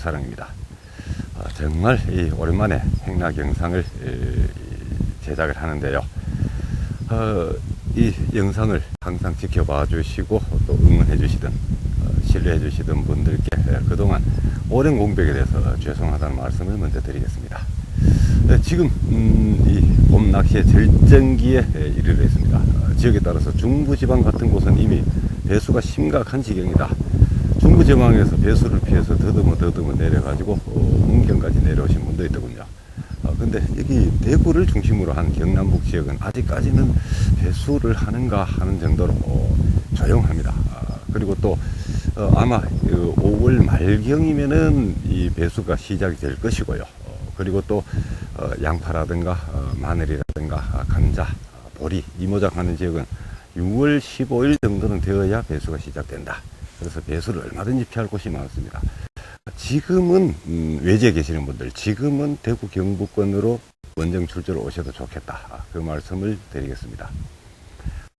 물사랑입니다. 아, 정말 이 오랜만에 행락 영상을 에, 제작을 하는데요. 어, 이 영상을 항상 지켜봐 주시고 또 응원해 주시던 어, 신뢰해 주시던 분들께 에, 그동안 오랜 공백에 대해서 죄송하다는 말씀을 먼저 드리겠습니다. 네, 지금 음, 이봄 낚시의 절정기에 에, 이르러 있습니다. 어, 지역에 따라서 중부지방 같은 곳은 이미 배수가 심각한 지경이다. 중부지방에서 배수를 피해서 더듬어 더듬어 내려가지고 어, 문경까지 내려오신 분도 있더군요. 어, 근데 여기 대구를 중심으로 한 경남북 지역은 아직까지는 배수를 하는가 하는 정도로 어, 조용합니다. 아, 그리고 또 어, 아마 그 5월 말경이면은 이 배수가 시작이 될 것이고요. 어, 그리고 또 어, 양파라든가 어, 마늘이라든가 아, 감자, 아, 보리, 이모작 하는 지역은 6월 15일 정도는 되어야 배수가 시작된다. 그래서 배수를 얼마든지 피할 곳이 많습니다. 지금은 음, 외지에 계시는 분들 지금은 대구 경북권으로 원정 출조를 오셔도 좋겠다. 아, 그 말씀을 드리겠습니다.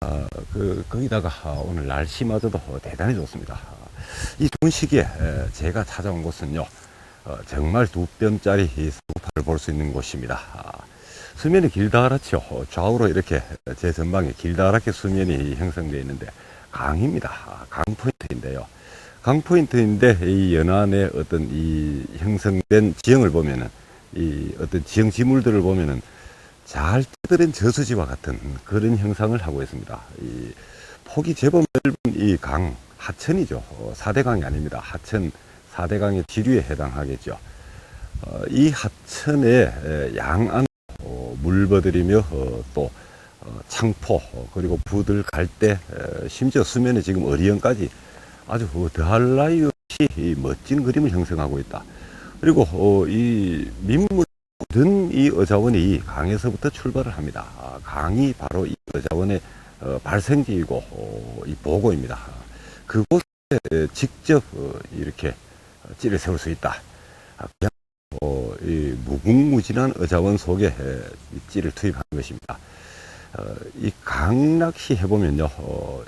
아, 그, 거기다가 아, 오늘 날씨마저도 대단히 좋습니다. 아, 이 좋은 시기에 에, 제가 찾아온 곳은요, 어, 정말 두 뼘짜리 이 쌍파를 볼 수 있는 곳입니다. 아, 수면이 길다랗죠. 어, 좌우로 이렇게 제 전방에 길다랗게 수면이 형성되어 있는데 강입니다. 아, 강 포인트인데요. 강 포인트인데 이 연안의 어떤 이 형성된 지형을 보면은 이 어떤 지형 지물들을 보면은 잘 떠들은 저수지와 같은 그런 형상을 하고 있습니다. 이 폭이 제법 넓은 이 강 하천이죠. 어, 4대강이 아닙니다. 하천 4대강의 지류에 해당하겠죠. 어, 이 하천의 양안 어, 물버들이며 어, 또 어, 창포 어, 그리고 부들 갈대 에, 심지어 수면에 지금 어리연까지 아주 어, 더할 나위 없이 이 멋진 그림을 형성하고 있다. 그리고 어, 이 민물 모든 이 어자원이 이 강에서부터 출발을 합니다. 아, 강이 바로 이 어자원의 어, 발생지이고 어, 이 보고입니다. 그곳에 에, 직접 어, 이렇게 찌를 세울 수 있다. 아, 그냥 어, 이 무궁무진한 어자원 속에 찌를 투입한 것입니다. 어, 이 강낚시 해보면요, 어,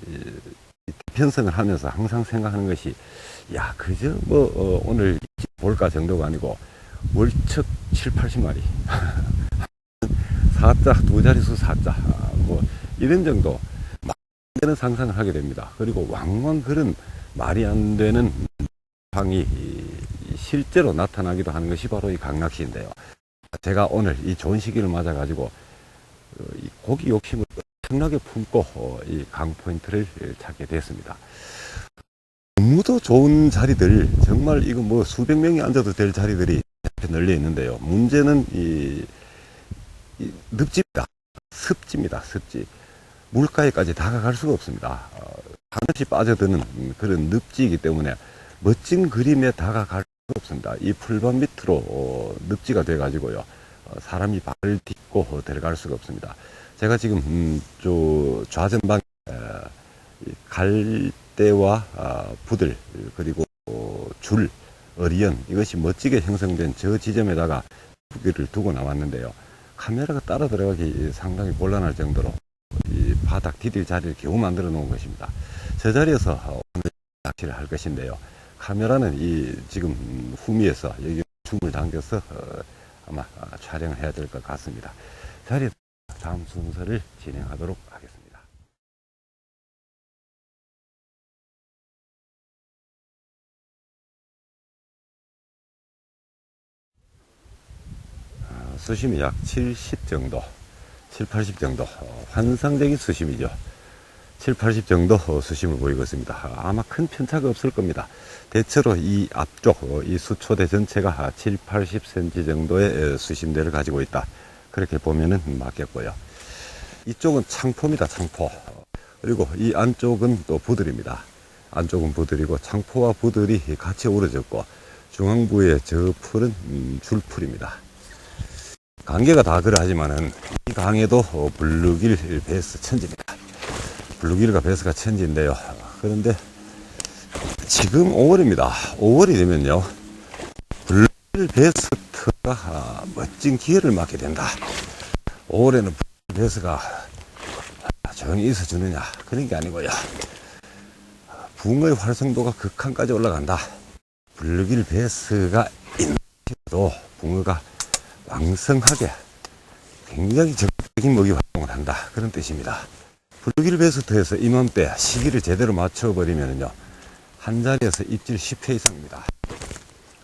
대편성을 하면서 항상 생각하는 것이, 야, 그저 뭐, 어, 오늘 볼까 정도가 아니고, 월척 7, 80마리. 사자, 두 자릿수 사자. 아, 뭐, 이런 정도, 되는 상상을 하게 됩니다. 그리고 왕왕 그런 말이 안 되는 상황이 이- 이 실제로 나타나기도 하는 것이 바로 이 강낚시인데요. 제가 오늘 이 좋은 시기를 맞아 가지고, 어, 이 고기 욕심을 엄청나게 품고 어, 이강 포인트를 찾게 됐습니다. 너무도 좋은 자리들 정말 이거 뭐 수백 명이 앉아도 될 자리들이 널려 있는데요. 문제는 이, 이 늪지입니다. 습지입니다. 습지. 물가에까지 다가갈 수가 없습니다. 어, 한없이 빠져드는 그런 늪지이기 때문에 멋진 그림에 다가갈 수가 없습니다. 이 풀밭 밑으로 어, 늪지가 돼가지고요. 어, 사람이 발을 딛고 어, 들어갈 수가 없습니다. 제가 지금 음, 저 좌전방 갈대와 아, 부들 그리고 어, 줄 어리연 이것이 멋지게 형성된 저 지점에다가 무기를 두고 나왔는데요. 카메라가 따라 들어가기 상당히 곤란할 정도로 이 바닥 디딜 자리를 겨우 만들어 놓은 것입니다. 저 자리에서 오늘 낚시를 할 것인데요. 카메라는 이 지금 음, 후미에서 여기 줌을 당겨서 어, 아마 아, 촬영을 해야 될 것 같습니다. 자리에 다음 순서를 진행하도록 하겠습니다. 아, 수심이 약 70 정도, 7, 80 정도, 어, 환상적인 수심이죠. 7, 80 정도 어, 수심을 보이고 있습니다. 아, 아마 큰 편차가 없을 겁니다. 대체로 이 앞쪽, 어, 이 수초대 전체가 7, 80cm 정도의 에, 수심대를 가지고 있다. 그렇게 보면은 맞겠고요. 이쪽은 창포입니다, 창포. 그리고 이 안쪽은 또 부들입니다. 안쪽은 부들이고 창포와 부들이 같이 우러졌고 중앙부의 저 풀은 음, 줄풀입니다. 관계가 다 그러하지만은 이 강에도 어, 블루길 베스 천지입니다. 블루길과 베스가 천지인데요. 그런데 지금 5월입니다. 5월이 되면요. 블루길 베스트가 아, 멋진 기회를 맞게 된다. 5월에는 블루길 베스가 조용히 있어주느냐 그런 게 아니고요. 붕어의 활성도가 극한까지 올라간다. 블루길 베이스가 있는데도 붕어가 왕성하게 굉장히 적극적인 먹이 활동을 한다. 그런 뜻입니다. 블루길 베스트에서 이맘때 시기를 제대로 맞춰버리면요. 한 자리에서 입질 10회 이상입니다.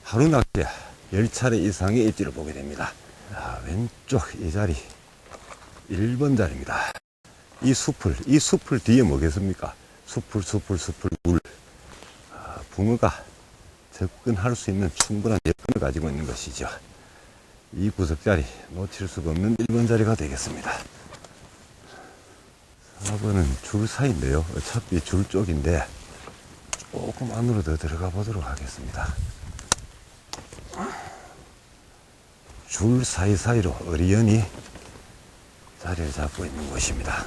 하루 낮게 10차례 이상의 입질을 보게 됩니다. 자, 왼쪽 이 자리 1번 자리입니다. 이 숲을, 이 숲을 뒤에 뭐겠습니까? 숲을, 숲을, 숲을, 물. 아, 붕어가 접근할 수 있는 충분한 여건을 가지고 있는 것이죠. 이 구석 자리 놓칠 수가 없는 1번 자리가 되겠습니다. 4번은 줄 사이인데요. 어차피 줄 쪽인데 조금 안으로 더 들어가 보도록 하겠습니다. 줄 사이사이로 어리연히 자리를 잡고 있는 곳입니다.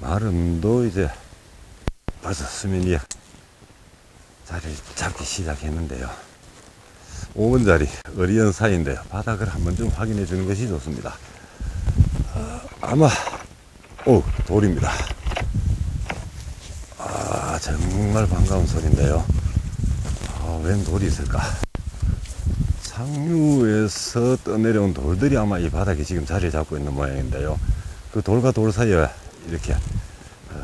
마름도 이제 벌써 수면 위에 자리를 잡기 시작했는데요. 5번 자리 어리연 사이인데요. 바닥을 한번 좀 확인해 주는 것이 좋습니다. 아, 아마 오 돌입니다. 아 정말 반가운 소리인데요. 아, 웬 돌이 있을까? 상류에서 떠내려온 돌들이 아마 이 바닥에 지금 자리를 잡고 있는 모양인데요. 그 돌과 돌 사이에 이렇게 어,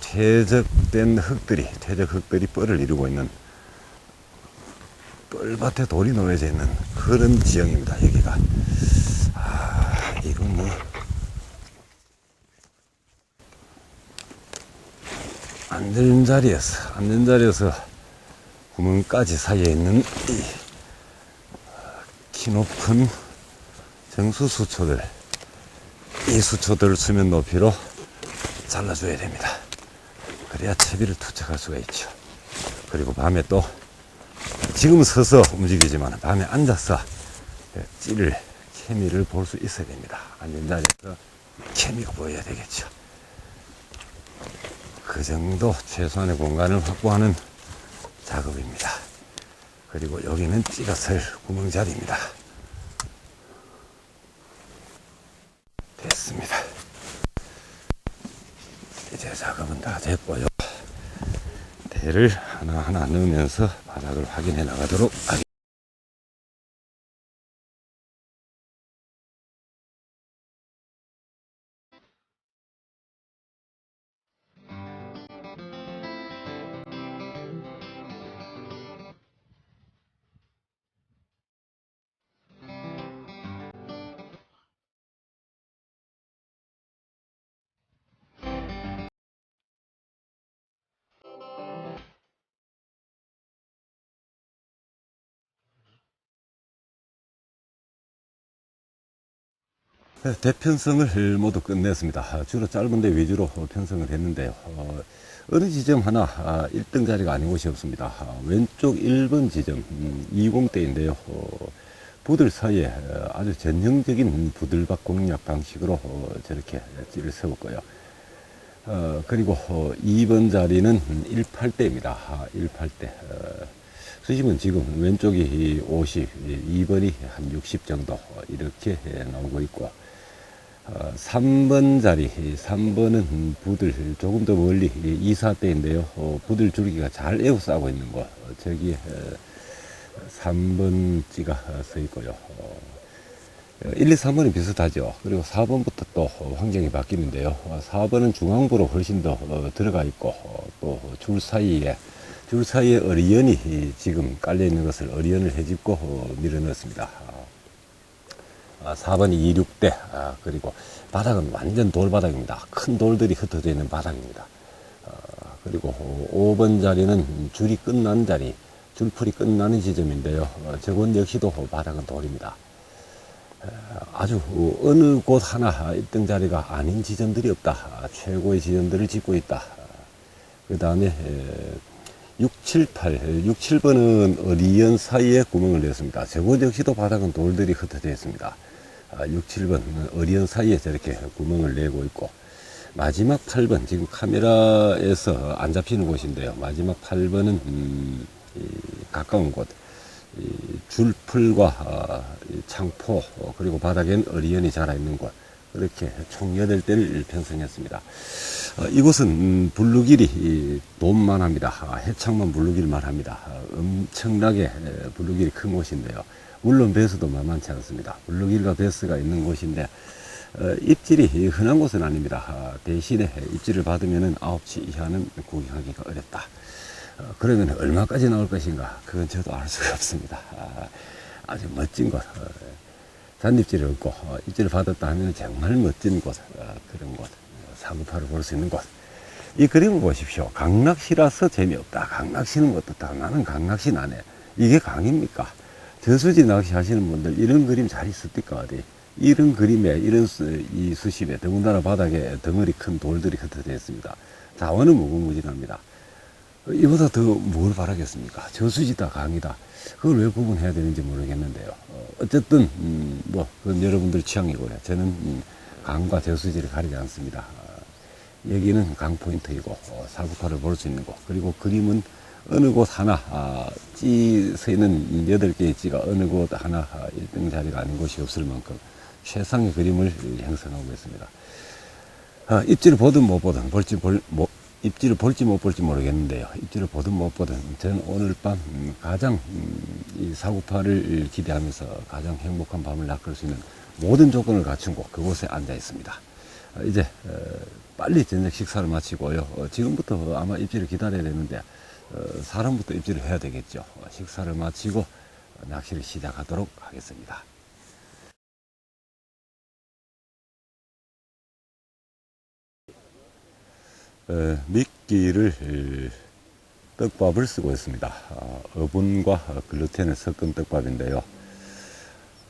퇴적된 흙들이 퇴적 흙들이 뻘을 이루고 있는 뻘밭에 돌이 놓여져 있는 그런 지형입니다. 여기가 아 이건 뭐 앉은 자리에서 앉은 자리에서 구멍까지 사이에 있는 이 키 높은 정수 수초들 이 수초들 수면 높이로 잘라줘야 됩니다. 그래야 채비를 투척할 수가 있죠. 그리고 밤에 또 지금 서서 움직이지만 밤에 앉아서 찌를 케미를 볼 수 있어야 됩니다. 앉은 자리에서 케미가 보여야 되겠죠. 그 정도 최소한의 공간을 확보하는 작업입니다. 그리고 여기는 찌가 설 구멍 자리입니다. 됐습니다. 이제 작업은 다 됐고요. 대를 하나하나 넣으면서 바닥을 확인해 나가도록 하겠습니다. 대편성을 모두 끝냈습니다. 아, 주로 짧은데 위주로 편성을 했는데요. 어, 느 지점 하나 아, 1등 자리가 아닌 곳이 없습니다. 아, 왼쪽 1번 지점 음, 20대인데요. 어, 부들 사이에 어, 아주 전형적인 부들박 공략 방식으로 어, 저렇게 찌를 세웠고요. 어, 그리고 어, 2번 자리는 18대입니다. 아, 18대. 어, 수심은 지금 왼쪽이 50, 2번이 한 60 정도 어, 이렇게 나오고 있고 어, 3번 자리, 3번은 부들 조금 더 멀리 2, 4대인데요. 어, 부들 줄기가 잘 에워싸고 있는 곳. 어, 저기에 어, 3번지가 서 있고요. 어, 1, 2, 3번이 비슷하죠. 그리고 4번부터 또 환경이 바뀌는데요. 어, 4번은 중앙부로 훨씬 더 어, 들어가 있고 어, 또줄 사이에 줄 사이에 어리연이 지금 깔려 있는 것을 어리연을 해집고 어, 밀어 넣었습니다. 아, 4번이 2, 6대, 아, 그리고 바닥은 완전 돌바닥입니다. 큰 돌들이 흩어져 있는 바닥입니다. 아, 그리고 5번 자리는 줄이 끝난 자리, 줄풀이 끝나는 지점인데요. 어, 저건 역시도 바닥은 돌입니다. 아주 어느 곳 하나 1등 자리가 아닌 지점들이 없다. 아, 최고의 지점들을 짓고 있다. 그 다음에 6, 7, 8, 6, 7번은 어리연 사이에 구멍을 냈습니다. 저곳 역시도 바닥은 돌들이 흩어져 있습니다. 6, 7번 어리연 사이에 저렇게 구멍을 내고 있고 마지막 8번 지금 카메라에서 안 잡히는 곳인데요. 마지막 8번은 음, 가까운 곳이 줄풀과 아, 이 창포 어, 그리고 바닥엔 어리연이 자라 있는 곳 그렇게 총 8대를 편성했습니다. 어, 이곳은 음, 블루길이 이 돈만 합니다. 아, 해창만 블루길만 합니다. 아, 엄청나게 에, 블루길이 큰 곳인데요. 물론 배수도 만만치 않습니다. 블루길과 배수가 있는 곳인데 어, 입질이 흔한 곳은 아닙니다. 아, 대신에 입질을 받으면 9시 이하는 구경하기가 어렵다. 어, 그러면 얼마까지 나올 것인가? 그건 저도 알 수가 없습니다. 아, 주 멋진 곳. 어, 잔입질이 없고, 어, 입질을 받았다 하면 정말 멋진 곳, 어, 그런 곳. 어, 사구파를 볼 수 있는 곳. 이 그림을 보십시오. 강낚시라서 재미없다. 강낚시는 어떻다. 나는 강낚시 나네. 이게 강입니까? 저수지 낚시 하시는 분들 이런 그림 잘 있습니까? 어디? 이런 그림에, 이런 수, 이 수심에, 더군다나 바닥에 덩어리 큰 돌들이 흩어져 있습니다. 자원은 무궁무진합니다. 이보다 더 뭘 바라겠습니까? 저수지다, 강이다. 그걸 왜 구분해야 되는지 모르겠는데요. 어, 어쨌든, 음, 뭐, 그건 여러분들 취향이고요. 저는 음, 강과 저수지를 가리지 않습니다. 어, 여기는 강 포인트이고, 어, 사구파를 볼 수 있는 곳. 그리고 그림은 어느 곳 하나, 아, 찌, 서 있는 여덟 개의 찌가 어느 곳 하나 아, 1등 자리가 아닌 곳이 없을 만큼 최상의 그림을 형성하고 있습니다. 아, 입질을 보든 못 보든 볼지 볼, 뭐, 입질을 볼지 못 볼지 모르겠는데요. 입질을 보든 못 보든 저는 오늘 밤 음, 가장 음, 이 사구파를 기대하면서 가장 행복한 밤을 낚을 수 있는 모든 조건을 갖춘 곳 그곳에 앉아 있습니다. 아, 이제 어, 빨리 저녁 식사를 마치고요. 어, 지금부터 아마 입질을 기다려야 되는데 어, 사람부터 입질을 해야 되겠죠. 어, 식사를 마치고 어, 낚시를 시작하도록 하겠습니다. 에, 미끼를 에, 떡밥을 쓰고 있습니다. 아, 어분과 글루텐을 섞은 떡밥인데요.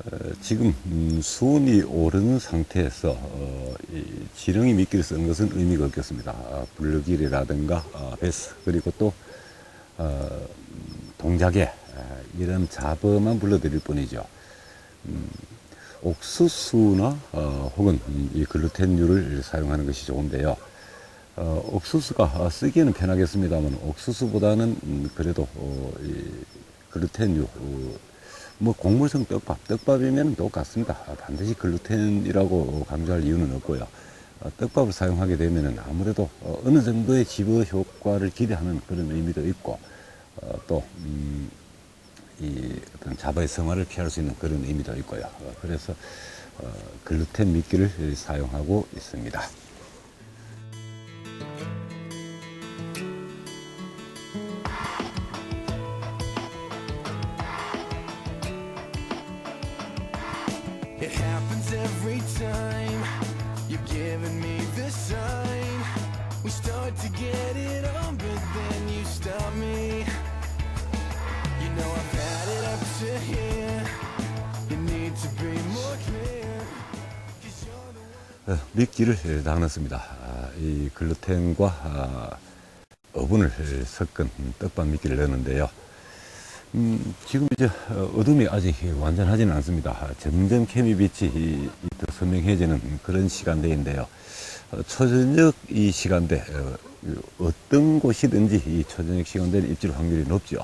어, 지금 음, 수온이 오르는 상태에서 어, 이 지렁이 미끼를 쓰는 것은 의미가 없겠습니다. 아, 블루길이라든가 아, 베스 그리고 또 어, 음, 동작에 아, 이런 잡어만 불러드릴 뿐이죠. 음, 옥수수나 어, 혹은 음, 이 글루텐류를 사용하는 것이 좋은데요. 어, 옥수수가 쓰기에는 편하겠습니다만 옥수수보다는 음, 그래도 어, 이 글루텐류 어, 뭐 곡물성 떡밥 떡밥이면 똑같습니다. 아, 반드시 글루텐이라고 강조할 이유는 없고요. 어, 떡밥을 사용하게 되면은 아무래도 어, 어느 정도의 집어 효과를 기대하는 그런 의미도 있고 어, 또 음, 이 어떤 자바의 성화를 피할 수 있는 그런 의미도 있고요. 어, 그래서 어, 글루텐 미끼를 사용하고 있습니다. Time you're giving me the sign. We start to get it on, but then you stop me. You know I've had it up to here. You need to be more clear. 'Cause you're the one. 어, 미끼를 나눴습니다. 아, 이 글루텐과 아, 어분을 섞은 떡밥 미끼를 넣었는데요. 음, 지금 이제 어, 어둠이 아직 완전하지는 않습니다. 아, 점점 케미빛이 이- 이더 선명해지는 그런 시간대인데요. 어, 초저녁 이 시간대 어, 떤 곳이든지 이 초저녁 시간대는 입질 확률이 높죠.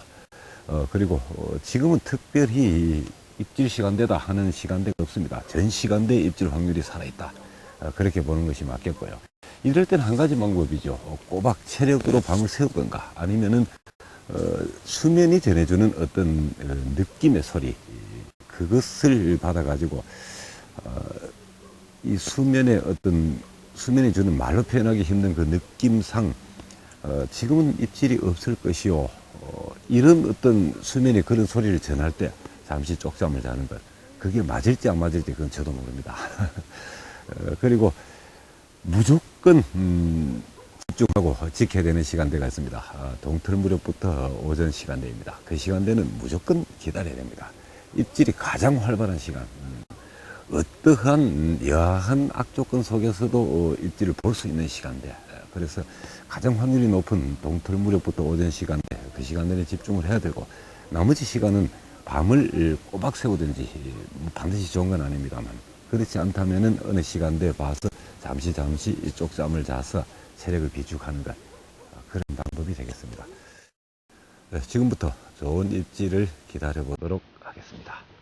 어, 그리고 어, 지금은 특별히 이 입질 시간대다 하는 시간대가 없습니다. 전 시간대에 입질 확률이 살아있다. 어, 그렇게 보는 것이 맞겠고요. 이럴 때는 한 가지 방법이죠. 어, 꼬박 체력으로 밤을 새우던가 아니면은 어, 수면이 전해주는 어떤 어, 느낌의 소리 그것을 받아가지고 어, 이 수면의 어떤 수면이 주는 말로 표현하기 힘든 그 느낌상 어, 지금은 입질이 없을 것이요 어, 이런 어떤 수면의 그런 소리를 전할 때 잠시 쪽잠을 자는 것 그게 맞을지 안 맞을지 그건 저도 모릅니다. 어, 그리고 무조건 음, 집중하고 지켜야 되는 시간대가 있습니다. 아, 동틀 무렵부터 오전 시간대입니다. 그 시간대는 무조건 기다려야 됩니다. 입질이 가장 활발한 시간. 음, 어떠한 음, 여하한 악조건 속에서도 어, 입질을 볼 수 있는 시간대. 에, 그래서 가장 확률이 높은 동틀 무렵부터 오전 시간대, 그 시간대에 집중을 해야 되고, 나머지 시간은 밤을 꼬박 새우든지, 뭐 반드시 좋은 건 아닙니다만, 그렇지 않다면은 어느 시간대에 봐서 잠시 잠시 쪽잠을 자서 체력을 비축하는 것, 어, 그런 방법이 되겠습니다. 네, 지금부터 좋은 입질을 기다려 보도록 하겠습니다.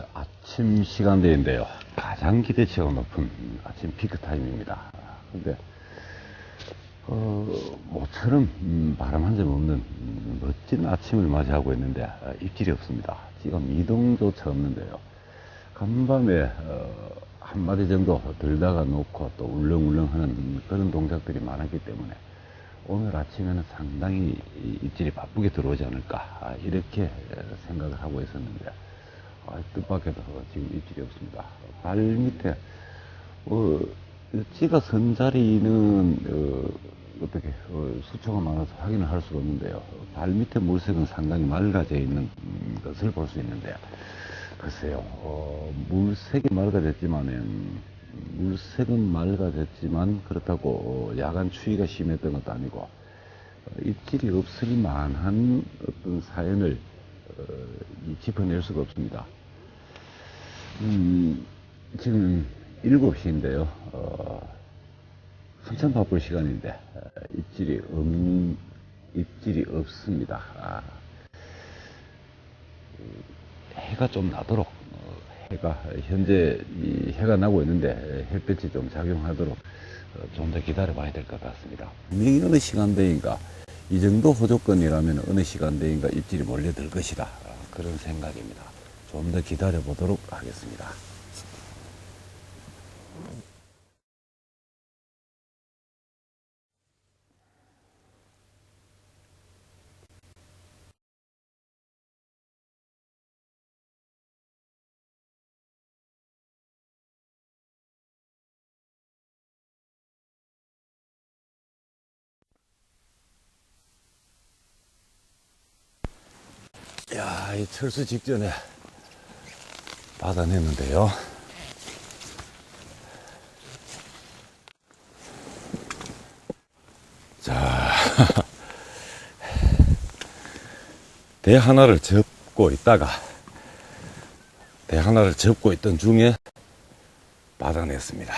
어, 아침 시간대인데요. 가장 기대치가 높은 아침 피크 타임입니다. 근데, 어, 모처럼 음, 바람 한 점 없는 음, 멋진 아침을 맞이하고 있는데 아, 입질이 없습니다. 지금 이동조차 없는데요. 간밤에 어, 한 마디 정도 들다가 놓고 또 울렁울렁 하는 그런 동작들이 많았기 때문에 오늘 아침에는 상당히 이 입질이 바쁘게 들어오지 않을까 아, 이렇게 에, 생각을 하고 있었는데 아, 뜻밖에도 지금 입질이 없습니다. 발 밑에 어, 찌가 선 자리는 어, 떻게 수초가 많아서 확인을 할 수가 없는데요. 발 밑에 물색은 상당히 맑아져 있는 음, 것을 볼 수 있는데 글쎄요. 어, 물색이 맑아졌지만은 물색은 맑아졌지만 그렇다고 어, 야간 추위가 심했던 것도 아니고 어, 입질이 없을 만한 어떤 사연을 어, 이 짚어낼 수가 없습니다. 음, 지금 7시인데요. 어, 한참 바쁠 시간인데, 어, 입질이 없, 입질이 없습니다. 아, 음, 해가 좀 나도록, 어, 해가, 현재 이 해가 나고 있는데, 햇볕이 좀 작용하도록 어, 좀더 기다려 봐야 될 것 같습니다. 분명히 어느 시간대인가, 이 정도 호조건이라면 어느 시간대인가 입질이 몰려들 것이다. 어, 그런 생각입니다. 좀 더 기다려 보도록 하겠습니다. 야, 이 철수 직전에 받아냈는데요. 자, 대 하나를 접고 있다가, 대 하나를 접고 있던 중에 받아냈습니다.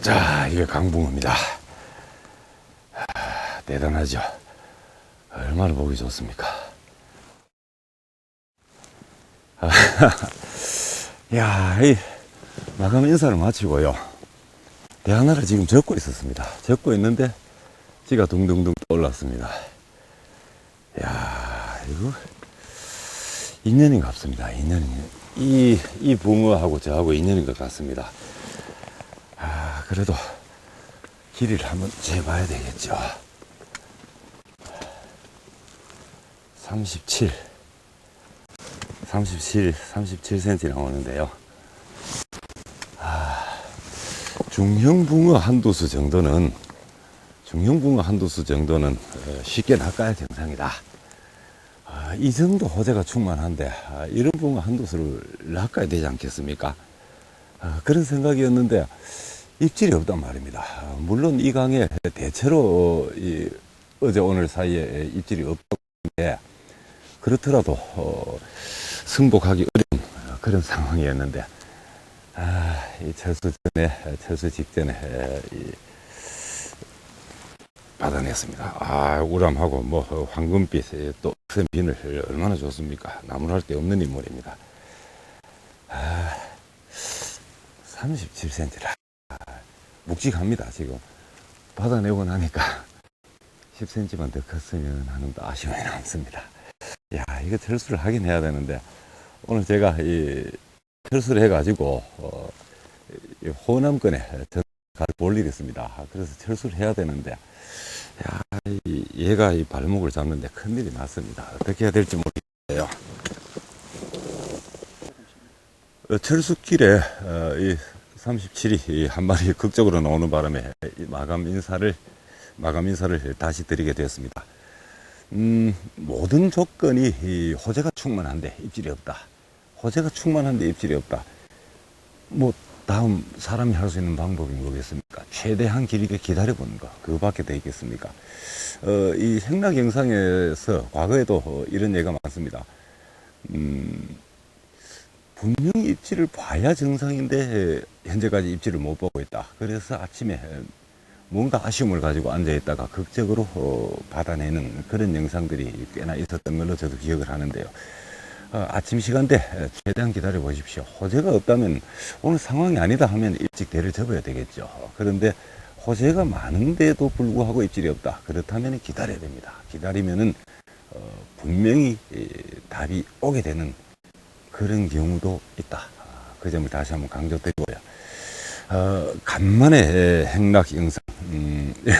자, 이게 강붕어입니다. 하, 대단하죠. 얼마나 보기 좋습니까? 아, 야, 이 마감 인사를 마치고요. 대 하나를 지금 적고 있었습니다. 적고 있는데 지가 둥둥둥 떠올랐습니다. 야, 이거 인연인 것 같습니다. 인연이 이, 이 붕어하고 저하고 인연인 것 같습니다. 아, 그래도 길이를 한번 재봐야 되겠죠. 37 37 37cm 나오는데요. 아, 중형 붕어 한두 수 정도는 중형 붕어 한두 수 정도는 어, 쉽게 낚아야 정상이다. 아, 이 정도 호재가 충만한데 아, 이런 붕어 한두 수를 낚아야 되지 않겠습니까? 아, 그런 생각이었는데 입질이 없단 말입니다. 아, 물론 이 강에 대체로 이 어제 오늘 사이에 입질이 하는데 그렇더라도 어, 승복하기 어려운 그런 상황이었는데 아, 이 철수 전에, 철수 직전에, 에, 이, 받아냈습니다. 아, 우람하고, 뭐, 어, 황금빛, 에, 또, 큰 비늘, 얼마나 좋습니까? 나무랄 데 없는 인물입니다. 아, 37cm라. 묵직합니다, 지금. 받아내고 나니까 10cm만 더 컸으면 하는 또 아쉬움이 남습니다. 야, 이거 철수를 하긴 해야 되는데, 오늘 제가 이 철수를 해가지고, 어, 이 호남권에 전갈 일이 있습니다. 그래서 철수를 해야 되는데, 야, 이, 얘가 이 발목을 잡는데 큰일이 났습니다. 어떻게 해야 될지 모르겠어요. 어, 철수길에, 어, 이 37이 한 마리 극적으로 나오는 바람에 이 마감 인사를, 마감 인사를 다시 드리게 되었습니다. 음, 모든 조건이 이 호재가 충만한데 입질이 없다. 호재가 충만한데 입질이 없다. 뭐 다음 사람이 할 수 있는 방법이 뭐겠습니까? 최대한 길게 기다려보는 거 그거밖에 돼 있겠습니까? 어, 이 생락 영상에서 과거에도 어, 이런 예가 많습니다. 음, 분명히 입질을 봐야 정상인데 현재까지 입질을 못 보고 있다. 그래서 아침에 뭔가 아쉬움을 가지고 앉아 있다가 극적으로 어, 받아내는 그런 영상들이 꽤나 있었던 걸로 저도 기억을 하는데요. 어, 아침 시간대 최대한 기다려 보십시오. 호재가 없다면 오늘 상황이 아니다 하면 일찍 대를 접어야 되겠죠. 그런데 호재가 많은데도 불구하고 입질이 없다. 그렇다면 기다려야 됩니다. 기다리면은 어, 분명히 이, 답이 오게 되는 그런 경우도 있다. 아, 그 점을 다시 한번 강조드리고요. 어, 간만에 행락 영상. 음,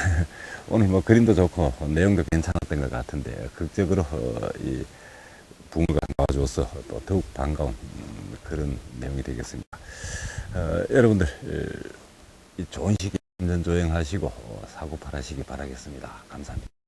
오늘 뭐 그림도 좋고 내용도 괜찮았던 것 같은데 극적으로 어, 이 붕어가 나와줘서 또 더욱 반가운 음, 그런 내용이 되겠습니다. 어, 여러분들 좋은 시기 안전 조행하시고 어, 사고 팔하시기 바라겠습니다. 감사합니다.